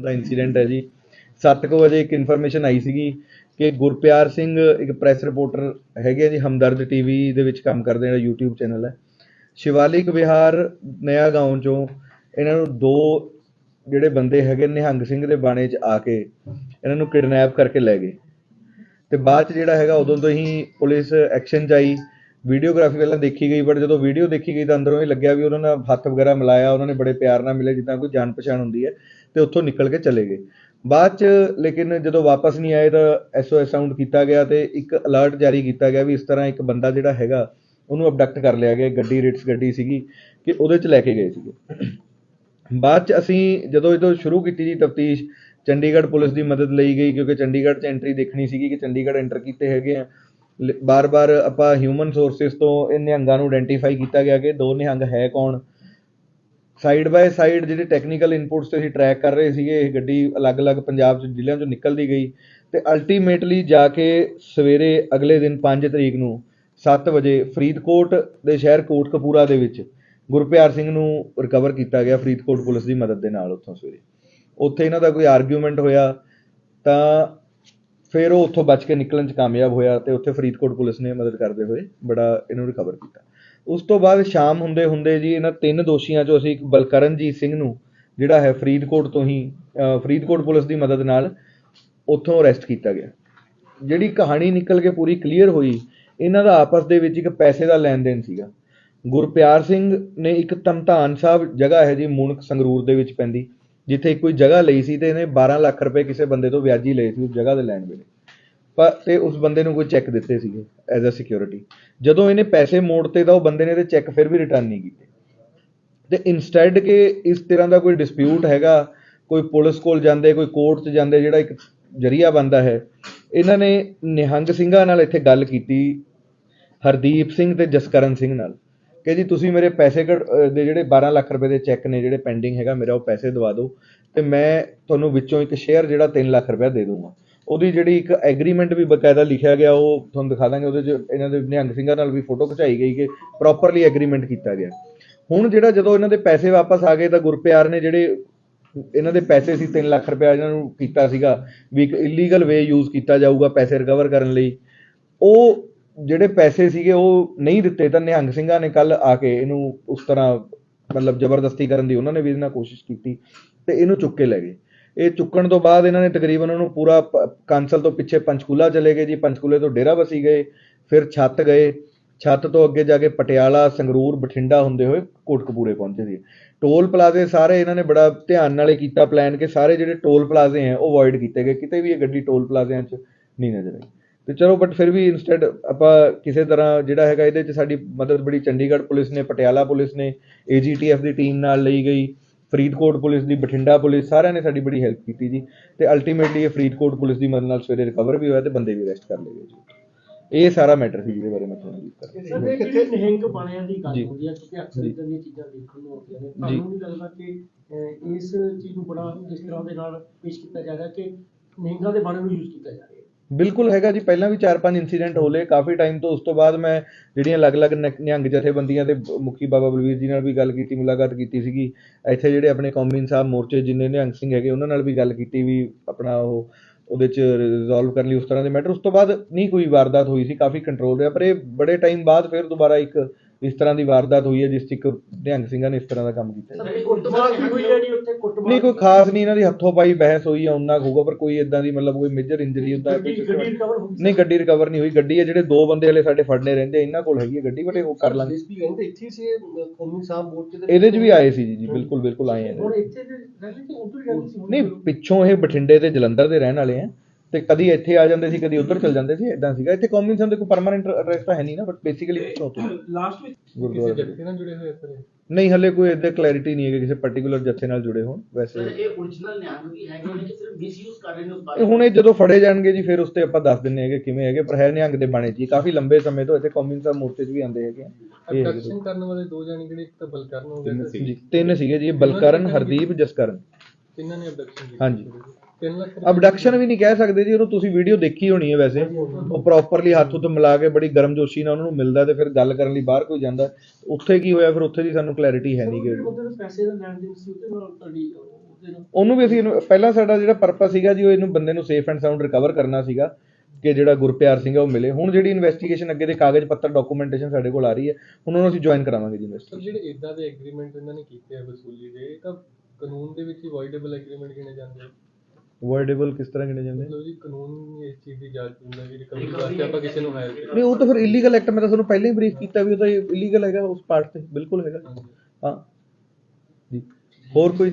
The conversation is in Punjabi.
ਦਾ ਇਨਸੀਡੈਂਟ ਹੈ ਜੀ। 7:00 ਵਜੇ ਇੱਕ ਇਨਫੋਰਮੇਸ਼ਨ ਆਈ ਸੀਗੀ ਕਿ ਗੁਰਪਿਆਰ ਸਿੰਘ ਇੱਕ ਪ੍ਰੈਸ ਰਿਪੋਰਟਰ ਹੈਗੇ ਆ ਜੀ, ਹਮਦਰਦ ਟੀਵੀ ਦੇ ਵਿੱਚ ਕੰਮ ਕਰਦੇ ਜਿਹੜਾ YouTube ਚੈਨਲ ਹੈ। ਸ਼ਿਵਾਲਿਕ ਵਿਹਾਰ ਨਇਆ ਗਾਉਂ ਚੋਂ ਇਹਨਾਂ ਨੂੰ ਦੋ ਜਿਹੜੇ ਬੰਦੇ ਹੈਗੇ ਨਿਹੰਗ ਸਿੰਘ ਦੇ ਬਾਣੇ 'ਚ ਆ ਕੇ ਇਹਨਾਂ ਨੂੰ ਕਿਡਨੈਪ ਕਰਕੇ ਲੈ ਗਏ। ਤੇ ਬਾਅਦ 'ਚ ਜਿਹੜਾ ਹੈਗਾ, ਉਦੋਂ ਤੋਂ ਹੀ ਪੁਲਿਸ ਐਕਸ਼ਨ 'ਚ ਆਈ। ਵੀਡੀਓਗ੍ਰਾਫੀ ਪਹਿਲਾਂ ਦੇਖੀ ਗਈ ਬਟ ਜਦੋਂ ਵੀਡੀਓ ਦੇਖੀ ਗਈ ਤਾਂ ਅੰਦਰੋਂ ਇਹ ਲੱਗਿਆ ਵੀ ਉਹਨਾਂ ਨਾਲ ਹੱਥ ਵਗੈਰਾ ਮਿਲਾਇਆ, ਉਹਨਾਂ ਨੇ ਬੜੇ ਪਿਆਰ ਨਾਲ ਮਿਲੇ, ਜਿੱਦਾਂ ਕੋਈ ਜਾਣ ਪਛਾਣ ਹੁੰਦੀ ਹੈ, ਤੇ ਉੱਥੋਂ ਨਿਕਲ ਕੇ ਚਲੇ ਗਏ। ਬਾਅਦ 'ਚ ਲੇਕਿਨ ਜਦੋਂ ਵਾਪਸ ਨਹੀਂ ਆਏ ਤਾਂ ਐਸਓਐਸ ਸਾਊਂਡ ਕੀਤਾ ਗਿਆ ਤੇ ਇੱਕ ਅਲਰਟ ਜਾਰੀ ਕੀਤਾ ਗਿਆ ਵੀ ਇਸ ਤਰ੍ਹਾਂ ਇੱਕ ਬੰਦਾ ਜਿਹੜਾ ਹੈਗਾ, ਉਹਨੂੰ ਅਬਡਕਟ ਕਰ ਲਿਆ ਗਿਆ, ਗੱਡੀ ਰਿਟਸ ਗੱਡੀ ਸੀਗੀ ਕਿ ਉਹਦੇ 'ਚ ਲੈ ਕੇ ਗਏ ਸੀਗੇ। ਬਾਅਦ 'ਚ ਅਸੀਂ ਜਦੋਂ ਇਹਦੋਂ ਸ਼ੁਰੂ ਕੀਤੀ ਜੀ ਤਫਤੀਸ਼, ਚੰਡੀਗੜ੍ਹ ਪੁਲਿਸ ਦੀ ਮਦਦ ਲਈ ਗਈ, ਕਿਉਂਕਿ ਚੰਡੀਗੜ੍ਹ 'ਚ ਐਂਟਰੀ ਦੇਖਣੀ ਸੀਗੀ ਕਿ ਚੰਡੀਗੜ੍ਹ ਐਂਟਰ ਕੀਤੇ ਹੈਗੇ ਆ ਬਾਰ-ਬਾਰ ਆਪਾਂ ਹਿਊਮਨ ਸੋਰਸਸ ਤੋਂ ਇਹ ਨਿਹੰਗਾਂ ਨੂੰ ਆਇਡੈਂਟੀਫਾਈ ਕੀਤਾ ਗਿਆ ਕਿ ਦੋ ਨਿਹੰਗ ਹੈ ਕੌਣ? ਸਾਈਡ ਬਾਏ ਸਾਈਡ ਜਿਹੜੇ ਟੈਕਨੀਕਲ ਇਨਪੁਟਸ ਤੇ ਅਸੀਂ ਟਰੈਕ ਕਰ ਰਹੇ ਸੀਗੇ, ਇਹ ਗੱਡੀ ਅਲੱਗ-ਅਲੱਗ ਪੰਜਾਬ 'ਚ ਜ਼ਿਲ੍ਹਿਆਂ 'ਚੋਂ ਨਿਕਲਦੀ ਗਈ ਤੇ ਅਲਟੀਮੇਟਲੀ ਜਾ ਕੇ ਸਵੇਰੇ ਅਗਲੇ ਦਿਨ 5 ਤਰੀਕ ਨੂੰ 7 ਵਜੇ ਫਰੀਦਕੋਟ ਦੇ ਸ਼ਹਿਰ ਕੋਟਕਪੂਰਾ ਦੇ ਵਿੱਚ ਗੁਰਪਿਆਰ ਸਿੰਘ ਨੂੰ ਰਿਕਵਰ ਕੀਤਾ ਗਿਆ ਫਰੀਦਕੋਟ ਪੁਲਿਸ ਦੀ ਮਦਦ ਦੇ ਨਾਲ ਉੱਥੋਂ ਸਵੇਰੇ। ਉੱਥੇ ਇਹਨਾਂ ਦਾ ਕੋਈ ਆਰਗੂਮੈਂਟ ਹੋਇਆ ਤਾਂ ਫਿਰ ਉਹ ਉੱਥੋਂ ਬਚ ਕੇ ਨਿਕਲਣ 'ਚ ਕਾਮਯਾਬ ਹੋਇਆ ਤੇ ਉੱਥੇ ਫਰੀਦਕੋਟ ਪੁਲਿਸ ਨੇ ਮਦਦ ਕਰਦੇ ਹੋਏ ਬੜਾ ਇਹਨੂੰ ਰਿਕਵਰ ਕੀਤਾ। ਉਸ ਤੋਂ ਬਾਅਦ ਸ਼ਾਮ ਹੁੰਦੇ ਹੁੰਦੇ ਜੀ ਇਹਨਾਂ ਤਿੰਨ ਦੋਸ਼ੀਆਂ 'ਚੋਂ ਅਸੀਂ ਇੱਕ ਬਲਕਰਨਜੀਤ ਸਿੰਘ ਨੂੰ, ਜਿਹੜਾ ਹੈ ਫਰੀਦਕੋਟ ਤੋਂ ਹੀ ਫਰੀਦਕੋਟ ਪੁਲਿਸ ਦੀ ਮਦਦ ਨਾਲ ਉੱਥੋਂ ਅਰੈਸਟ ਕੀਤਾ ਗਿਆ। ਜਿਹੜੀ ਕਹਾਣੀ ਨਿਕਲ ਕੇ ਪੂਰੀ ਕਲੀਅਰ ਹੋਈ, ਇਹਨਾਂ ਦਾ ਆਪਸ ਦੇ ਵਿੱਚ ਇੱਕ ਪੈਸੇ ਦਾ ਲੈਣ ਦੇਣ ਸੀਗਾ। ਗੁਰਪਿਆਰ ਸਿੰਘ ਨੇ ਇੱਕ ਤਮਤਾਨ ਸਾਹਿਬ ਜਗ੍ਹਾ ਹੈ ਜੀ ਮੁਣਕ ਸੰਗਰੂਰ ਦੇ ਵਿੱਚ ਪੈਂਦੀ। ਜਿੱਥੇ ਕੋਈ ਜਗ੍ਹਾ ਲਈ ਸੀ ਤੇ ਇਹਨੇ 12 ਲੱਖ ਰੁਪਏ ਕਿਸੇ ਬੰਦੇ ਤੋਂ ਵਿਆਜੀ ਲਏ ਸੀ ਉਸ ਜਗ੍ਹਾ ਦੇ ਲੈਣ ਵੇਲੇ। ਪਰ ਤੇ ਉਸ ਬੰਦੇ ਨੂੰ ਕੋਈ ਚੈੱਕ ਦਿੱਤੇ ਸੀਗੇ ਐਜ਼ ਅ ਸਿਕਿਉਰਿਟੀ ਜਦੋਂ ਇਹਨੇ ਪੈਸੇ ਮੋੜਤੇ ਤਾਂ ਉਹ ਬੰਦੇ ਨੇ ਇਹਦੇ ਚੈੱਕ ਫਿਰ ਵੀ ਰਿਟਰਨ ਨਹੀਂ ਕੀਤੇ। ਤੇ ਇਨਸਟੈਡ ਕਿ ਇਸ ਤਰ੍ਹਾਂ ਦਾ ਕੋਈ ਡਿਸਪਿਊਟ ਹੈਗਾ, ਕੋਈ ਪੁਲਿਸ ਕੋਲ ਜਾਂਦੇ, ਕੋਈ ਕੋਰਟ 'ਚ ਜਾਂਦੇ, ਜਿਹੜਾ ਇੱਕ ਜਰੀਆ ਬੰਦਾ ਹੈ, ਇਹਨਾਂ ਨੇ ਨਿਹੰਗ ਸਿੰਘਾਂ ਨਾਲ ਇੱਥੇ ਗੱਲ ਕੀਤੀ, ਹਰਦੀਪ ਸਿੰਘ ਤੇ ਜਸਕਰਨ ਸਿੰਘ ਨਾਲ। ਕਿ ਜੀ ਤੁਸੀਂ ਮੇਰੇ ਪੈਸੇ ਕਢ- ਦੇ ਜਿਹੜੇ 12 ਲੱਖ ਰੁਪਏ ਦੇ ਚੈੱਕ ਨੇ ਜਿਹੜੇ ਪੈਂਡਿੰਗ ਹੈਗਾ, ਮੇਰਾ ਉਹ ਪੈਸੇ ਦਵਾ ਦਿਓ ਤੇ ਮੈਂ ਤੁਹਾਨੂੰ ਵਿੱਚੋਂ ਇੱਕ ਸ਼ੇਅਰ ਜਿਹੜਾ 3 ਲੱਖ ਰੁਪਏ ਦੇ ਦੂੰਗਾ। ਉਹਦੀ ਜਿਹੜੀ ਇੱਕ ਐਗਰੀਮੈਂਟ ਵੀ ਬਕਾਇਦਾ ਲਿਖਿਆ ਗਿਆ, ਉਹ ਤੁਹਾਨੂੰ ਦਿਖਾ ਦਾਂਗੇ, ਉਹਦੇ 'ਚ ਇਹਨਾਂ ਦੇ ਨਿਹੰਗ ਸਿੰਘਾਂ ਨਾਲ ਵੀ ਫੋਟੋ ਖਿਚਾਈ ਗਈ ਕਿ ਪ੍ਰੋਪਰਲੀ ਐਗਰੀਮੈਂਟ ਕੀਤਾ ਗਿਆ। ਹੁਣ ਜਿਹੜਾ ਜਦੋਂ ਇਹਨਾਂ ਦੇ ਪੈਸੇ ਵਾਪਸ ਆ ਗਏ, ਤਾਂ ਗੁਰਪਿਆਰ ਨੇ ਜਿਹੜੇ ਇਹਨਾਂ ਦੇ ਪੈਸੇ ਸੀ 3 ਲੱਖ ਰੁਪਏ ਇਹਨਾਂ ਨੂੰ ਕੀਤਾ ਸੀਗਾ ਵੀ ਇੱਕ ਇਲੀਗਲ ਵੇ ਯੂਜ਼ ਕੀਤਾ ਜਾਊਗਾ ਪੈਸੇ ਰਿਕਵਰ ਕਰਨ ਲਈ, ਉਹ ਜਿਹੜੇ ਪੈਸੇ ਸੀਗੇ ਉਹ ਨਹੀਂ ਦਿੱਤੇ ਤਾਂ ਨਿਹੰਗ ਸਿੰਘਾਂ ਨੇ ਕੱਲ ਆ ਕੇ ਇਹਨੂੰ ਉਸ ਤਰ੍ਹਾਂ ਮਤਲਬ ਜ਼ਬਰਦਸਤੀ ਕਰਨ ਦੀ ਉਹਨਾਂ ਨੇ ਵੀ ਇਹਨਾਂ ਕੋਸ਼ਿਸ਼ ਕੀਤੀ ਤੇ ਇਹਨੂੰ ਚੁੱਕ ਕੇ ਲੈ ਗਏ। ਇਹ ਚੁੱਕਣ ਤੋਂ ਬਾਅਦ ਇਹਨਾਂ ਨੇ ਤਕਰੀਬਨ ਉਹਨੂੰ ਪੂਰਾ ਕਾਂਸਲ ਤੋਂ ਪਿੱਛੇ ਪੰਚਕੂਲਾ ਚਲੇ ਗਏ ਜੀ, ਪੰਚਕੂਲੇ ਤੋਂ ਡੇਰਾ ਬਸੀ ਗਏ, ਫਿਰ ਛੱਤ ਗਏ। ਛੱਤ ਤੋਂ ਅੱਗੇ ਜਾ ਕੇ ਪਟਿਆਲਾ, ਸੰਗਰੂਰ, ਬਠਿੰਡਾ ਹੁੰਦੇ ਹੋਏ ਕੋਟਕਪੂਰੇ ਪਹੁੰਚੇ ਸੀ ਟੋਲ ਪਲਾਜ਼ੇ ਸਾਰੇ ਇਹਨਾਂ ਨੇ ਬੜਾ ਧਿਆਨ ਨਾਲੇ ਕੀਤਾ, ਪਲਾਨ ਕਿ ਸਾਰੇ ਜਿਹੜੇ ਟੋਲ ਪਲਾਜ਼ੇ ਹੈ ਉਹ ਅਵੋਇਡ ਕੀਤੇ ਗਏ। ਕਿਤੇ ਵੀ ਇਹ ਗੱਡੀ ਟੋਲ ਪਲਾਜ਼ਿਆਂ 'ਚ ਨਹੀਂ ਨਜ਼ਰ ਆਈ। ਤੇ ਚਲੋ ਬਟ ਫਿਰ ਵੀ ਇਨਸਟੈਡ ਆਪਾਂ ਕਿਸੇ ਤਰ੍ਹਾਂ ਜਿਹੜਾ ਹੈਗਾ ਇਹਦੇ 'ਚ ਸਾਡੀ ਮਦਦ ਬੜੀ ਚੰਡੀਗੜ੍ਹ ਪੁਲਿਸ ਨੇ ਪਟਿਆਲਾ ਪੁਲਿਸ ਨੇ ਏਜੀਟੀਐਫ ਦੀ ਟੀਮ ਨਾਲ ਲਈ ਗਈ ਫਰੀਦਕੋਟ ਪੁਲਿਸ ਦੀ ਬਠਿੰਡਾ ਪੁਲਿਸ ਸਾਰਿਆਂ ਨੇ ਸਾਡੀ ਬੜੀ ਹੈਲਪ ਕੀਤੀ ਜੀ। ਤੇ ਅਲਟੀਮੇਟਲੀ ਇਹ ਫਰੀਦਕੋਟ ਪੁਲਿਸ ਦੀ ਮਦਦ ਨਾਲ ਸਵੇਰੇ ਰਿਕਵਰ ਵੀ ਹੋਇਆ ਤੇ ਬੰਦੇ ਵੀ ਅਰੈਸਟ ਕਰ ਲਏ ਗਏ ਜੀ। ਇਹ ਸਾਰਾ ਮੈਟਰ ਸੀ ਜਿਹਦੇ ਬਾਰੇ ਮੈਂ ਤੁਹਾਨੂੰ ਦੱਸ ਰਿਹਾ ਸਰ ਇਹ ਕਿੱਥੇ ਨਿਹੰਗ ਬਾਣਿਆਂ ਦੀ ਗੱਲ। ਹੁੰਦੀ ਹੈ ਕਿਉਂਕਿ ਅਕਸਰ। ਇਦਾਂ ਦੀਆਂ ਚੀਜ਼ਾਂ ਦੇਖਣ ਨੂੰ ਆਉਂਦੀਆਂ ਨੇ। ਤੁਹਾਨੂੰ ਵੀ ਲੱਗਦਾ ਕਿ ਇਸ ਚੀਜ਼ ਨੂੰ ਬੜਾ ਇਸ ਤਰ੍ਹਾਂ ਦੇ ਨਾਲ ਪੇਸ਼ ਕੀਤਾ ਜਾ ਰਿਹਾ ਕਿ ਨਿਹੰਗਾਂ ਦੇ ਬਾਣੇ ਨੂੰ ਯੂਜ਼ ਕੀਤਾ ਜਾ ਰਿਹਾ। ਬਿਲਕੁਲ ਹੈਗਾ ਜੀ, ਪਹਿਲਾਂ ਵੀ 4-5 ਇਨਸੀਡੈਂਟ ਹੋਲੇ ਕਾਫੀ ਟਾਈਮ ਤੋਂ ਉਸ ਤੋਂ ਬਾਅਦ ਮੈਂ ਜਿਹੜੀਆਂ ਅਲੱਗ-ਅਲੱਗ ਨਿਹੰਗ ਜਥੇਬੰਦੀਆਂ ਦੇ ਮੁਖੀ ਬਾਬਾ ਬਲਵੀਰ ਜੀ ਨਾਲ ਵੀ ਗੱਲ ਕੀਤੀ, ਮੁਲਾਕਾਤ ਕੀਤੀ ਸੀਗੀ। ਇੱਥੇ ਜਿਹੜੇ ਆਪਣੇ ਕੌਮੀ ਇਨਸਾਫ ਮੋਰਚੇ ਜਿੰਨੇ ਨਿਹੰਗ ਸਿੰਘ ਹੈਗੇ, ਉਹਨਾਂ ਨਾਲ ਵੀ ਗੱਲ ਕੀਤੀ ਵੀ ਆਪਣਾ ਉਹ, ਉਹਦੇ ਚ ਰਿਜ਼ੋਲਵ ਕਰਨ ਲਈ ਉਸ ਤਰ੍ਹਾਂ ਦੇ ਮੈਟਰ ਉਸ ਤੋਂ ਬਾਅਦ ਨਹੀਂ ਕੋਈ ਵਾਰਦਾਤ ਹੋਈ ਸੀ, ਕਾਫੀ ਕੰਟਰੋਲ ਰਿਹਾ, ਪਰ ਇਹ ਬੜੇ ਟਾਈਮ ਬਾਅਦ ਫਿਰ ਦੁਬਾਰਾ ਇੱਕ ਇਸ ਤਰ੍ਹਾਂ ਦੀ ਵਾਰਦਾਤ ਹੋਈ ਹੈ ਜਿਸ 'ਚ ਇੱਕ ਨਿਹੰਗ ਸਿੰਘਾਂ ਨੇ ਇਸ ਤਰ੍ਹਾਂ ਦਾ ਕੰਮ ਕੀਤਾ ਹੈ। ਨਹੀਂ ਕੋਈ ਖਾਸ ਨਹੀਂ ਇਹਨਾਂ ਦੀ ਹੱਥੋਂ ਪਾਈ ਬਹਿਸ ਹੋਈ ਆ ਉਹਨਾਂ ਹੋਊਗਾ ਪਰ ਕੋਈ ਇਦਾਂ ਦੀ ਮਤਲਬ ਕੋਈ ਮੇਜਰ ਇੰਜਰੀ ਹੋ ਗਈ ਨਹੀਂ ਗੱਡੀ ਰਿਕਵਰ ਨਹੀਂ ਹੋਈ। ਗੱਡੀ ਹੈ ਜਿਹੜੇ ਦੋ ਬੰਦੇ ਹਲੇ ਸਾਡੇ ਫੜਨੇ ਰਹਿੰਦੇ ਆ, ਇਹਨਾਂ ਕੋਲ ਹੈਗੀ ਹੈ ਗੱਡੀ ਬਟ ਇਹ ਉਹ ਕਰ ਲਾਂਗੇ। ਹੀ ਇਹਦੇ 'ਚ ਵੀ ਆਏ ਸੀ ਜੀ ਜੀ ਬਿਲਕੁਲ ਬਿਲਕੁਲ ਆਏ ਆ ਨਹੀਂ ਪਿੱਛੋਂ ਇਹ ਬਠਿੰਡੇ ਤੇ ਜਲੰਧਰ ਦੇ ਰਹਿਣ ਵਾਲੇ ਆ ਤੇ ਕਦੀ ਇੱਥੇ ਆ ਜਾਂਦੇ ਸੀ ਕਦੀ ਉੱਧਰ ਚਲ ਜਾਂਦੇ ਸੀ ਇਦਾਂ ਸੀਗਾ। ਇੱਥੇ ਕੌਮੀ ਸੰਦ ਕੋਈ ਪਰਮਾਨੈਂਟ ਐਡਰੈਸ ਤਾਂ ਹੈ ਨਹੀਂ ਨਾ ਬਟ ਬੇਸਿਕਲੀ ਤੋਂ ਲਾਸਟ ਵਿੱਚ ਗੁਰਦੁਆਰਾ ਦੇ। ਜੱਥੇ ਨਾਲ ਜੁੜੇ ਹੋਏ ਸਰ ਨਹੀਂ ਹਲੇ ਕੋਈ ਇਦਾਂ ਕਲੈਰਿਟੀ ਨਹੀਂ ਹੈ ਕਿ ਕਿਸੇ ਪਾਰਟਿਕੂਲਰ ਜੱਥੇ ਨਾਲ ਜੁੜੇ ਹੋਣ ਵੈਸੇ। ਇਹ origignal ਨਿਹੰਗ ਵੀ ਨੇ ਕਿ ਸਿਰਫ ਮਿਸਯੂਜ਼ ਕਰ ਰਹੇ ਨੇ ਉਸ ਇਹ ਹੁਣ ਇਹ ਜਦੋਂ ਫੜੇ ਜਾਣਗੇ ਜੀ ਫਿਰ ਉਸ ਤੇ ਆਪਾਂ ਦੱਸ ਦਿੰਨੇ ਹੈਗੇ ਕਿਵੇਂ ਹੈਗੇ ਪਰ ਹੈ ਨਿਹੰਗ ਦੇ ਬਾਣੇ ਜੀ। ਕਾਫੀ ਲੰਬੇ ਸਮੇਂ ਤੋਂ ਇੱਥੇ ਕੌਮੀ ਸਾਹਿਬ ਮੋਰਚੇ 'ਚ ਵੀ ਆਉਂਦੇ ਹੈਗੇ ਅਬਡਕਸ਼ਨ ਕਰਨ ਵਾਲੇ ਦੋ ਜਾਣੇ ਜਿਹੜੇ ਇੱਕ ਤਾਂ ਬਲਕਰਨ ਹੋ ਜੀ ਤਿੰਨ ਸੀਗੇ। ਜੀ ਬਲਕਰਨ ਹਰਦੀਪ ਜਸਕਰਨ। ਤਿੰਨਾਂ ਨੇ ਅਬਡਕਸ਼ਨ ਕੀਤੀ ਹਾਂਜੀ। 3 ਲੱਖ ਅਬਡਕਸ਼ਨ ਵੀ ਨਹੀਂ ਕਹਿ ਸਕਦੇ ਜੀ ਉਹਨੂੰ ਤੁਸੀਂ ਵੀਡੀਓ ਦੇਖੀ ਹੋਣੀ ਹੈ ਵੈਸੇ। ਉਹ ਪ੍ਰੋਪਰਲੀ ਹੱਥ ਉੱਤੇ ਮਿਲਾ ਕੇ ਬੜੀ ਗਰਮਜੋਸ਼ੀ ਨਾਲ ਉਹਨਾਂ ਨੂੰ ਮਿਲਦਾ ਤੇ ਫਿਰ ਗੱਲ ਕਰਨ ਲਈ ਬਾਹਰ ਕੋਈ ਜਾਂਦਾ। ਉੱਥੇ ਕੀ ਹੋਇਆ ਫਿਰ ਉੱਥੇ ਦੀ ਸਾਨੂੰ ਕਲੈਰਿਟੀ ਹੈ ਨਹੀਂ ਕਿ ਉਹਦੇ ਪੈਸੇ ਦਾ ਲੈਣ ਦੇਣ ਸੀ ਉਹਦੇ ਨਾਲ ਤੁਹਾਡੀ ਸਕਦੇ ਨੇ ਉਹਨੂੰ ਵੀ ਅਸੀਂ ਪਹਿਲਾਂ ਸਾਡਾ ਜਿਹੜਾ ਪਰਪਸ ਸੀਗਾ ਜੀ ਉਹ ਇਹਨੂੰ ਬੰਦੇ ਨੂੰ ਸੇਫ ਐਂਡ ਸਾਊਂਡ ਰਿਕਵਰ ਕਰਨਾ ਸੀਗਾ ਕਿ ਜਿਹੜਾ ਗੁਰਪਿਆਰ ਸਿੰਘ ਹੈ ਉਹ ਮਿਲੇ। ਹੁਣ ਜਿਹੜੀ ਇਨਵੈਸਟੀਗੇਸ਼ਨ ਅੱਗੇ ਦੇ ਕਾਗਜ਼ ਪੱਤਰ ਡਾਕੂਮੈਂਟੇਸ਼ਨ ਸਾਡੇ ਕੋਲ ਆ ਰਹੀ ਹੈ ਉਹਨਾਂ ਨੂੰ ਅਸੀਂ ਜੁਆਇਨ ਕਰਾਵਾਂਗੇ ਜੀ ਇਨਵੈਸਟੀਗੇਸ਼ਨ ਜਿਹੜੇ ਇਦਾਂ ਦੇ ਐਗਰੀਮੈਂਟ ਇਹਨਾਂ ਨੇ ਕੀਤੇ ਆ ਵਸੂਲੀ ਦੇ ਤਾਂ ਕਾਨੂੰਨ ਦੇ ਵਿੱਚ ਹੀ ਵਾਇਡੇਬਲ ਐਗਰੀਮੈਂਟ ਗਿਣੇ ਜਾਂਦੇ ਆ। ਵਰਡੇਬਲ ਕਿਸ ਤਰ੍ਹਾਂ ਗਿਣੇ ਜਾਂਦੇ ਮਤਲਬ ਜੀ ਕਾਨੂੰਨ ਇਸ ਚੀਜ਼ ਦੀ ਇਜਾਜ਼ਤ ਦਿੰਦਾ ਵੀ ਰਿਕਵਰੀ ਵਾਸਤੇ ਆਪਾਂ ਕਿਸੇ ਨੂੰ ਹਾਇਰ ਨਹੀਂ ਉਹ ਤਾਂ ਫਿਰ ਇਲੀਗਲ ਐਕਟ ਮੈਂ ਤਾਂ ਤੁਹਾਨੂੰ ਪਹਿਲਾਂ ਹੀ ਬਰੀਫ ਕੀਤਾ ਵੀ ਉਹ ਤਾਂ ਇਲੀਗਲ ਹੈਗਾ ਉਸ ਪਾਰਟ ਤੇ ਬਿਲਕੁਲ ਹੈਗਾ। ਹਾਂ। ਜੀ। ਹੋਰ ਕੋਈ?